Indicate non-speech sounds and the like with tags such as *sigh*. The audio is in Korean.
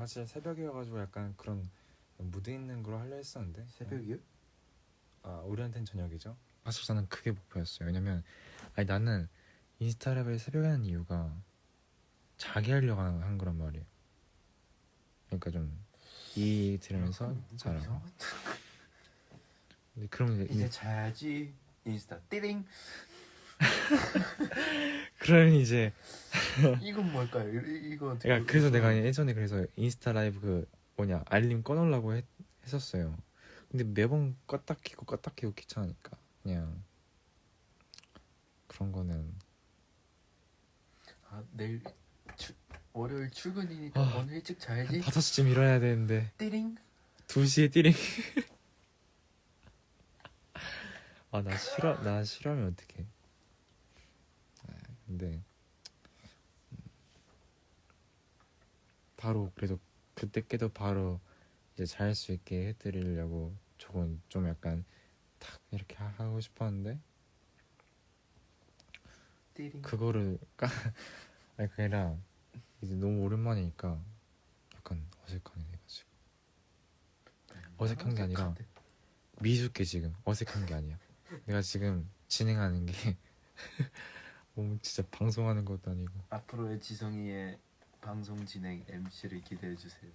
사실 새벽이어가지고 약간 그런 무드 있는 걸 하려 했었는데 새벽이요? 아 우리한텐 저녁이죠. 사실 저는 그게 목표였어요. 왜냐면 아니 나는 인스타 랩을 새벽에 하는 이유가 자기 하려고 하는 한 거란 말이에요. 그러니까 좀이 들으면서 자라고. 이상한- 근데 그럼 이제, 이제 자야지 인스타 띠링 *laughs* 그러면 이제 *laughs* 이건 뭘까요? 이, 이거 어떻게 그러니까 그래서 내가 예전에 그래서 인스타 라이브 그 뭐냐 알림 꺼놓으려고 했, 했었어요. 근데 매번 껐다 키고 껐다 키고 귀찮으니까 그냥 그런 거는 아 내일 추, 월요일 출근이니까 아. 오늘 일찍 자야지 5시쯤 일어나야 되는데 띠링 2시에 띠링 *laughs* 아 나 싫어 나 싫어하면 어떡해 음, 바로 그래도 그때 깨도 바로 이제 잘 수 있게 해드리려고 조금 좀 약간 탁 이렇게 하- 하고 싶었는데 그거를 까 *laughs* 아니 그게 아니라 이제 너무 오랜만이니까 약간 어색하게 돼가지고. 어색한 게 아니라. 미숙해 지금. 어색한 게 아니야. 내가 지금 진행하는 게 *laughs* 뭐 진짜 방송하는 것도 아니고 앞으로의 지성이의 방송 진행 MC를 기대해 주세요.